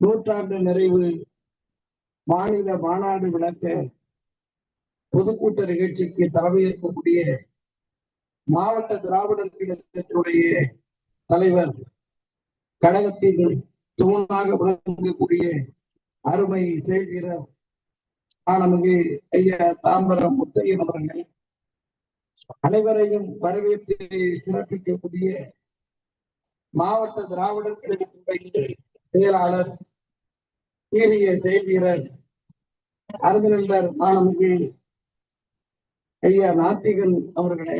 நூற்றாண்டு நிறைவு மாநில மாநாடு விளக்க பொதுக்கூட்ட நிகழ்ச்சிக்கு தலைமையேற்கக்கூடிய மாவட்ட திராவிடர் கழகத்தினுடைய தலைவர் கழகத்தின் தூணாக விளங்கக்கூடிய அருமை செய்கிறார் ஆனமிகு ஐயா தாம்பரம் முத்தையன் அவர்கள் அனைவரையும் வரவேற்று சிறப்பிக்கக்கூடிய மாவட்ட திராவிடர் கழகத்தினுடைய செயலாளர் சீரிய செயல் வீரர் அருந்தினர் மாணமிகு ஐயா நாத்திகன் அவர்களே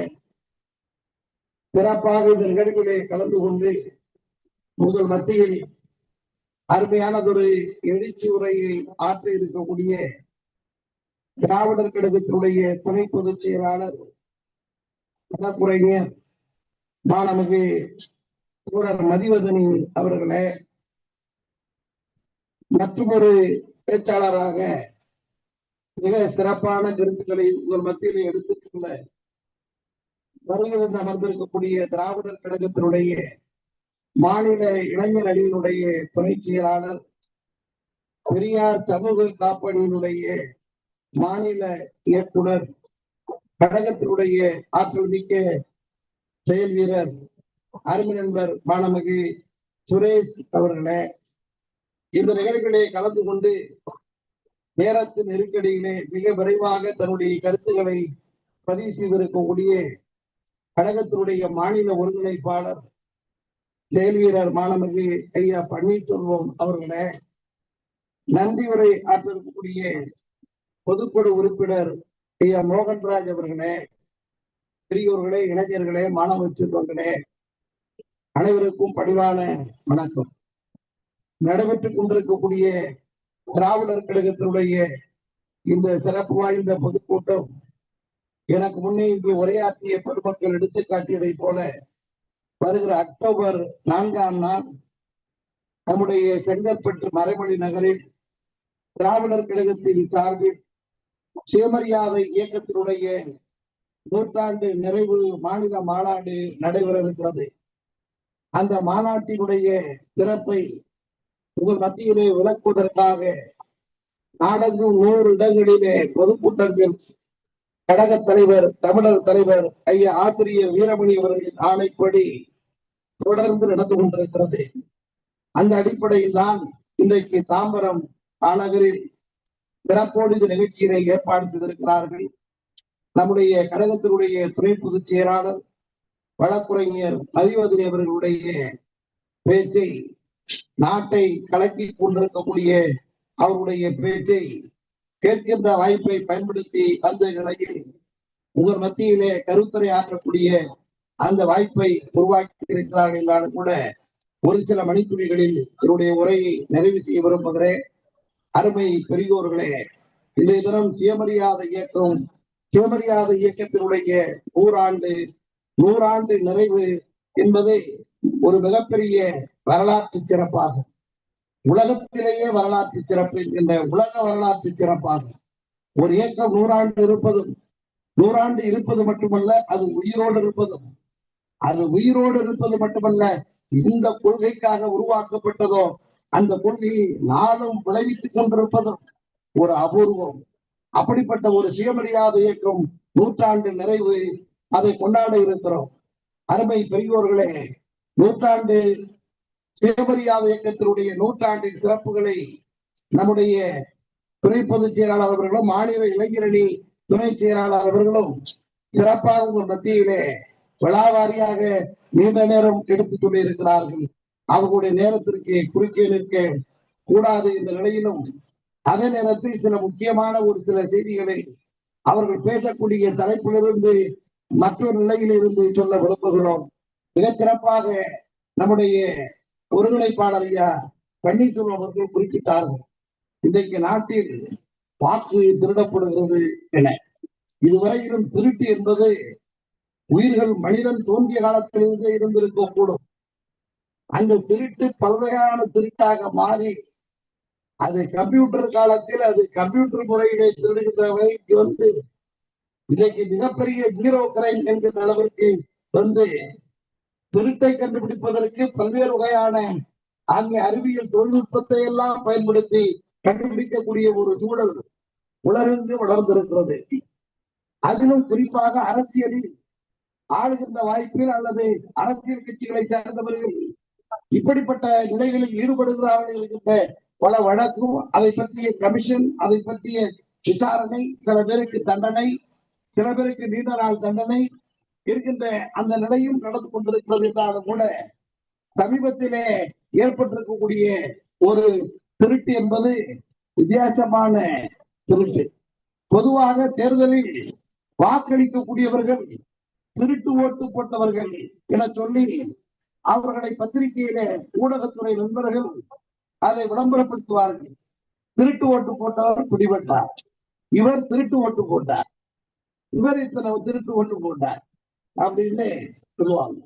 சிறப்பாக இந்த நிகழ்விலே கலந்து கொண்டு முதல் மத்தியில் அருமையானதொரு எழுச்சி உரையை ஆற்ற இருக்கக்கூடிய திராவிடர் கழகத்தினுடைய துணை பொதுச் செயலாளர் வழக்குரைஞர் மாணமிகு சூரர் மதிவதனி அவர்களே மற்றும் ஒரு பேச்சாளராக மிக சிறப்பான கருத்துக்களை உங்கள் மத்தியில் எடுத்துக்கொள்ள வருகிறது அமர்ந்திருக்கக்கூடிய திராவிடர் கழகத்தினுடைய மாநில இளைஞர் அணியினுடைய துணை செயலாளர் பெரியார் சமூக காப்பணியினுடைய மாநில இயக்குனர் கழகத்தினுடைய ஆற்றல் மிக்க செயல் வீரர் அருமை நண்பர் மாணமிகு சுரேஷ் அவர்களே இந்த நிகழ்விலே கலந்து கொண்டு நேரத்து நெருக்கடியிலே மிக விரைவாக தன்னுடைய கருத்துக்களை பதிவு செய்திருக்கக்கூடிய கழகத்தினுடைய மாநில ஒருங்கிணைப்பாளர் செயல் வீரர் மாணவர்கள் ஐயா பன்னீர்செல்வம் அவர்களே நன்றி உரை ஆற்றிருக்கக்கூடிய பொதுக்குழு உறுப்பினர் ஐயா மோகன்ராஜ் அவர்களே பெரியோர்களே இளைஞர்களே மாணவ செல்வங்களே அனைவருக்கும் பணிவான வணக்கம். நடைபெற்றுக் கொண்டிருக்கக்கூடிய திராவிடர் கழகத்தினுடைய இந்த சிறப்பு வாய்ந்த பொதுக்கூட்டம் எனக்கு முன்னே இங்கு உரையாற்றிய பெருமக்கள் எடுத்து காட்டியதை போல வருகிற அக்டோபர் நான்காம் நாள் நம்முடைய செங்கற்பட்டு மறைமொழி நகரில் திராவிடர் கழகத்தின் சார்பில் சுயமரியாதை இயக்கத்தினுடைய நூற்றாண்டு நிறைவு மாநில மாநாடு நடைபெற இருக்கிறது. அந்த மாநாட்டினுடைய சிறப்பை உங்கள் மத்தியிலே விளக்குவதற்காக நாடெங்கும் நூறு இடங்களிலே பொதுக்கூட்டங்கள் கழக தலைவர் தமிழர் தலைவர் ஐயா ஆசிரியர் வீரமணி அவர்களின் ஆணைப்படி தொடர்ந்து நடந்து கொண்டிருக்கிறது. அந்த அடிப்படையில் தான் இன்றைக்கு தாம்பரம் மாநகரில் சிறப்போடு இந்த நிகழ்ச்சியினை ஏற்பாடு செய்திருக்கிறார்கள். நம்முடைய கழகத்தினுடைய துணை பொதுச் செயலாளர் வழக்குரைஞர் மதிவதனி அவர்களுடைய பேச்சை நாட்டை கலக்கி கொண்டிருக்கக்கூடிய அவருடைய பேச்சை கேட்கின்ற வாய்ப்பை பயன்படுத்தி வந்த நிலையில் உங்கள் மத்தியிலே கருத்துரை ஆற்றக்கூடிய அந்த வாய்ப்பை உருவாக்கி இருக்கிறார்கள் என்றாலும் கூட ஒரு சில மணித்துளிகளில் என்னுடைய உரையை நிறைவு செய்ய விரும்புகிறேன். அருமை பெரியோர்களே இன்றைய தினம் சுயமரியாதை இயக்கம் சுயமரியாதை இயக்கத்தினுடைய நூறாண்டு நூறாண்டு நிறைவு என்பதை ஒரு மிகப்பெரிய வரலாற்று சிறப்பாகும். உலகத்திலேயே வரலாற்று சிறப்பு என்கின்ற உலக வரலாற்று சிறப்பாகும். ஒரு இயக்கம் நூறாண்டு இருப்பதும் நூறாண்டு இருப்பது மட்டுமல்ல அது உயிரோடு இருப்பதும். அது உயிரோடு இருப்பது மட்டுமல்ல இந்த கொள்கைக்காக உருவாக்கப்பட்டதோ அந்த கொள்கையை நாளும் விளைவித்துக் கொண்டிருப்பதும் ஒரு அபூர்வம். அப்படிப்பட்ட ஒரு சுயமரியாதை இயக்கம் நூற்றாண்டு நிறைவு அதை கொண்டாட இருக்கிறோம். அருமை பெரியோர்களே நூற்றாண்டு சுயமரியாத இயக்கத்தினுடைய நூற்றாண்டின் சிறப்புகளை நம்முடைய துணை பொதுச் செயலாளர் அவர்களும் மாநில இளைஞரணி துணை செயலாளர் அவர்களும் சிறப்பாக உங்கள் மத்தியிலே விழாவாரியாக நீண்ட நேரம் எடுத்துக் கொண்டிருக்கிறார்கள். அவர்களுடைய நேரத்திற்கு குறுக்கே நிற்க கூடாது என்ற நிலையிலும் அதே நேரத்தில் சில முக்கியமான ஒரு சில செய்திகளை அவர்கள் பேசக்கூடிய தலைப்பிலிருந்து மற்றொரு நிலையில் இருந்து சொல்ல விரும்புகிறோம். மிகச் சிறப்பாக நம்முடைய ஒருங்கிணைப்பாளர் ஐயா பன்னீர்செல்வம் அவர்கள் குறிப்பிட்டார்கள். இன்றைக்கு நாட்டில் வாக்கு திருடப்படுகிறது என. இதுவரையிலும் திருட்டு என்பது உயிர்கள் மனிதன் தோன்றிய காலத்திலிருந்தே இருந்திருக்க கூடும் அந்த திருட்டு பல்வகையான திருட்டாக மாறி அது கம்ப்யூட்டர் காலத்தில் அது கம்ப்யூட்டர் முறையிலே திருடுகின்றவை வந்து இன்னைக்கு மிகப்பெரிய ஜீரோ கிரைம் என்கின்ற அளவிற்கு வந்து திருட்டை கண்டுபிடிப்பதற்கு பல்வேறு வகையான அங்கே அறிவியல் தொழில்நுட்பத்தை எல்லாம் பயன்படுத்தி கண்டுபிடிக்கக்கூடிய ஒரு சூழல் உலகெங்கு வளர்ந்திருக்கிறது. அதிலும் குறிப்பாக அரசியலில் ஆளுகின்ற வாய்ப்பில் அல்லது அரசியல் கட்சிகளை சேர்ந்தவர்கள் இப்படிப்பட்ட நிலைகளில் ஈடுபடுகிறார்கள் என்கின்ற பல வழக்கும் அதை பற்றிய கமிஷன் அதை பற்றிய விசாரணை சில பேருக்கு தண்டனை சில பேருக்கு நீண்ட நாள் தண்டனை இருக்கின்ற அந்த நிலையும் நடந்து கொண்டிருக்கிறது என்றாலும் கூட சமீபத்திலே ஏற்பட்டிருக்கக்கூடிய ஒரு திருட்டு என்பது வித்தியாசமான திருட்டு. பொதுவாக தேர்தலில் வாக்களிக்கக்கூடியவர்கள் திருட்டு ஓட்டு போட்டவர்கள் என சொல்லி அவர்களை பத்திரிகையில ஊடகத்துறை நண்பர்கள் அதை விளம்பரப்படுத்துவார்கள். திருட்டு ஓட்டு போட்டவர் பிடிபட்டார். இவர் திருட்டு ஓட்டு போட்டார். இவர் இத்தனை திருட்டு ஓட்டு போட்டார். அப்படின்னு சொல்லுவாங்க.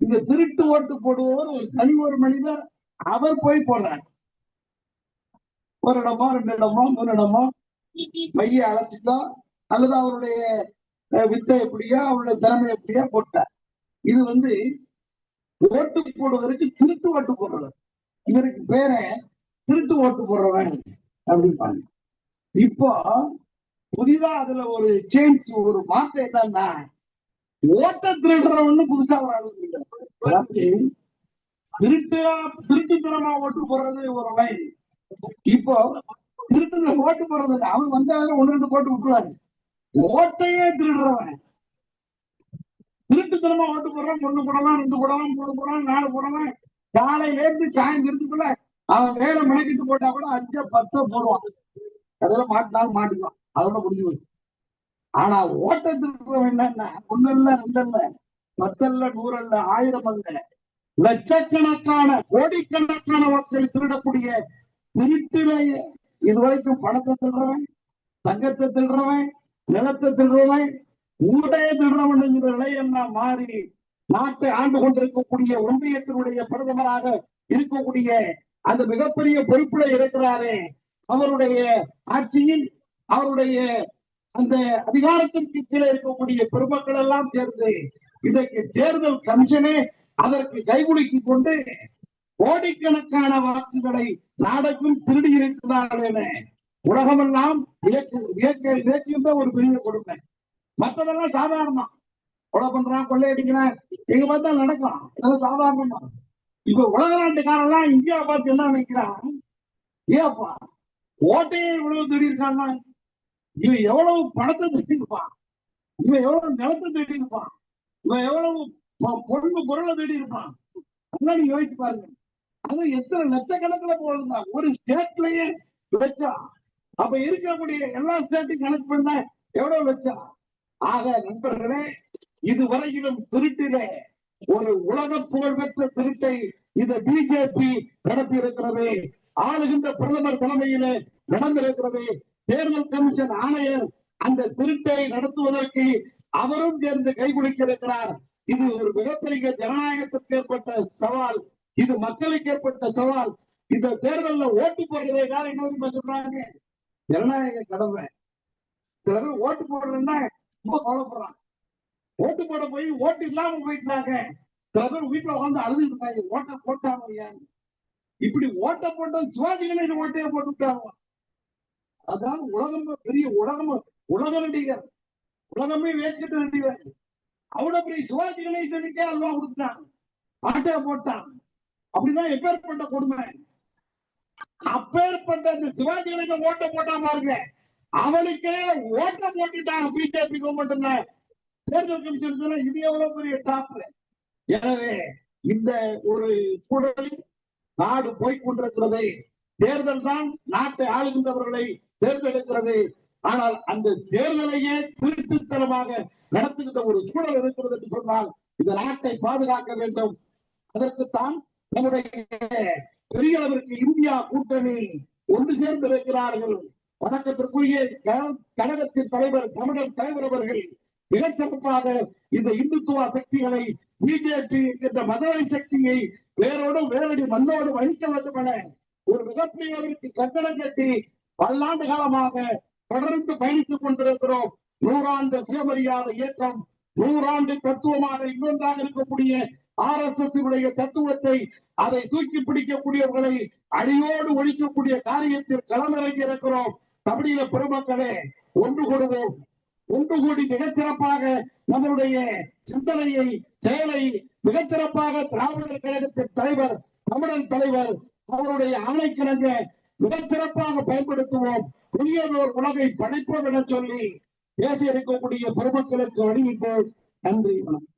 இந்த திருட்டு ஓட்டு போடுபவர் ஒரு தனி ஒரு மனிதர் அவர் போய் போடுறார் ஒரு இடமோ ரெண்டு இடமோ மூணு இடமோ மைய அழைச்சிட்டோ அல்லது அவருடைய வித்தை எப்படியோ அவருடைய திறமை எப்படியோ போட்டார். இது வந்து ஓட்டு போடுவதற்கு திருட்டு ஓட்டு போடுறவர். இவருக்கு பேர திருட்டு ஓட்டு போடுறவன் அப்படிம்பாங்க. இப்போ புதிதா அதுல ஒரு சேஞ்ச் ஒரு மாற்றம் என்னன்னா ஓட்ட திருடுறவன்னு புதுசா ஒரு ஆளு திருட்டு திருட்டுத்தனமா ஓட்டு போடுறது ஒரு லைன் இப்போ திருட்டு ஓட்டு போடுறது. அவன் வந்தாலும் ஒன்று ரெண்டு போட்டு விட்டுருவாரு. ஓட்டையே திருடுறவன். திருட்டுத்தனமா ஓட்டு போடுறான் ஒண்ணு போடலாம் ரெண்டு போடலாம் மூணு போடலாம் நாலு போடலாம். காலையில இருந்து சாயந்திரத்துக்குள்ள அவன் வேலை மெனக்கிட்டு போட்டா கூட அஞ்சோ பத்தோ போடுவான். அதெல்லாம் மாட்டினாலும் மாட்டிக்குவான். அதோட முடிஞ்சு போச்சு. ஆனா ஓட்ட திருடுறவன் என்னன்னா? ஒண்ணு இல்ல ரெண்டு இல்ல பத்தல்ல நூறு அல்ல ஆயிரம் அல்ல லட்சக்கணக்கான கோடிக்கணக்கான மக்கள் திருடக்கூடிய திருட்டிலேயே இதுவரைக்கும் பணத்தை திருடுறவன் தங்கத்தை திருடுறவன் நிலத்தை திருடுறவன் ஊடைய திருடுறவன் என்கிற நிலையெல்லாம் மாறி நாட்டை ஆண்டு கொண்டிருக்கக்கூடிய ஒன்றியத்தினுடைய பிரதமராக இருக்கக்கூடிய அந்த மிகப்பெரிய பொறுப்புல இருக்கிறாரே. அவருடைய ஆட்சியில் அவருடைய அந்த அதிகாரத்திற்கு கீழே இருக்கக்கூடிய பெருமக்கள் எல்லாம் சேர்ந்து இன்றைக்கு தேர்தல் கமிஷனே அதற்கு கைகுலுக்கி கொண்டு கோடிக்கணக்கான வாக்குகளை நாடகம் திருடி இருக்கிறார்கள் என உலகமெல்லாம் வியக்கு வியக்க வியக்கின்ற ஒரு பெரிய கொடுமை. மற்றதெல்லாம் சாதாரணமா. கொலை பண்றான் கொள்ளையடிக்கிறான். எங்க பார்த்தா நடக்கலாம். இதெல்லாம் சாதாரணமா. இப்ப உலக நாட்டுக்காரெல்லாம் இந்தியா பார்த்து என்ன நினைக்கிறான்? ஏப்பா ஓட்டையே இவ்வளவு திருடியிருக்கான்னா இவன் எவ்வளவு பணத்தை திருடியிருப்பான் இவன் எவ்வளவு நிலத்தை திருடியிருப்பான் இவன் எவ்வளவு பொண்ணு பொருளை திருடியிருப்பான் அதெல்லாம் நீங்க யோசிச்சு பாருங்க. அது எத்தனை லட்சக்கணக்கில் போகுதுன்னா ஒரு ஸ்டேட்லயே லட்சம் அப்ப இருக்கக்கூடிய எல்லா ஸ்டேட்டையும் கணக்கு பண்ண எவ்வளவு லட்சம் ஆக நண்பர்களே இதுவரையிலும் திருட்டிலே ஒரு உலக புகழ்பெற்ற திருட்டை இந்த பிஜேபி நடத்தி இருக்கிறது ஆளுகின்ற பிரதமர் தலைமையிலே நடந்திருக்கிறது. தேர்தல் கமிஷன் ஆணையர் அந்த திருட்டை நடத்துவதற்கு அவரும் சேர்ந்து கை கொடுக்கிறார் இது ஒரு மிகப்பெரிய ஜனநாயகத்திற்கு ஏற்பட்ட சவால். இது மக்களுக்கு ஏற்பட்ட சவால். இந்த தேர்தல்ல ஓட்டு போடுறதை யார் என்ன தெரியுமா சொல்றாங்க? ஜனநாயக கடமை. சிலர் ஓட்டு போடுறதுன்னா ரொம்ப கவலைப்படுறாங்க. ஓட்டு போட போய் ஓட்டு இல்லாம போயிட்டாங்க. சில பேர் வீட்டுல உட்காந்து அழுதுட்டு ஓட்டை ஓட்ட போட்டாங்க இப்படி ஓட்ட போட்ட சுவாதிகளை ஓட்டையே போட்டு விட்டாங்க. அதான் உலகம் பெரிய உலகம் உலக நடிகர் உலகமே வேட்கிட்ட நடிகர் அவ்வளவு பெரிய சிவாஜி கணேசனுக்கே அல்வா கொடுத்துட்டான். ஆட்டையை போட்டான். அப்படின்னா எப்பேற்பட்ட கொடுமை? அப்பேற்பட்ட இந்த சிவாஜி கணேசன் ஓட்ட போட்டா பாருங்க. அவனுக்கே ஓட்ட போட்டுட்டாங்க பிஜேபி கவர்மெண்ட்ல தேர்தல் கமிஷன் இது எவ்வளவு பெரிய டாப் எனவே இந்த ஒரு சூழலில் நாடு போய்கொண்டிருக்கிறதை தேர்தல் தான் நாட்டை ஆளுகின்றவர்களை தேர்ந்தெடுக்கிறது. ஆனால் அந்த தேர்தலையே திருட்டுத்தனமாக நடத்துகின்ற ஒரு சூழல் இருக்கிறது என்று சொன்னால் இந்த நாட்டை பாதுகாக்க வேண்டும். அதற்குத்தான் நம்முடைய பெரிய அளவிற்கு இந்தியா கூட்டணி ஒன்று சேர்ந்து இருக்கிறார்கள் வணக்கத்திற்குரிய கழகத்தின் தலைவர் தமிழர் தலைவர் அவர்கள் மிகச் சிறப்பாக இந்த இந்துத்துவ சக்திகளை பிஜேபி என்ற மதவை சக்தியை வேரோடு வேரடி மண்ணோடு அழிக்க வேண்டும் என ஒரு மிகப்பெரிய கட்டணம் கட்டி பல்லாண்டு காலமாக தொடர்ந்து பயணித்துக் கொண்டிருக்கிறோம். நூறாண்டு சுயமரியாதை இயக்கம் நூறாண்டு தத்துவமாக இன்னொன்றாக இருக்கக்கூடிய ஆர் எஸ் எஸ் தத்துவத்தை அதை தூக்கி பிடிக்கக்கூடியவர்களை அடியோடு ஒழிக்கக்கூடிய காரியத்தில் களமிறங்கி இருக்கிறோம். தமிழீழ பெருமக்களே ஒன்று கூடுவோம் ஒன்று கூடி மிகச்சிறப்பாக நம்மளுடைய சிந்தனையை செயலை மிகச்சிறப்பாக திராவிடர் கழகத்தின் தலைவர் தமிழர் தலைவர் அவருடைய ஆணைக்கிணங்க மிகச் சிறப்பாக பயன்படுத்துவோம். புதியதோர் உலகை படைப்போம் என சொல்லி பேசியிருக்கக்கூடிய பெருமக்களுக்கு வழிவிட்டு நன்றி வணக்கம்.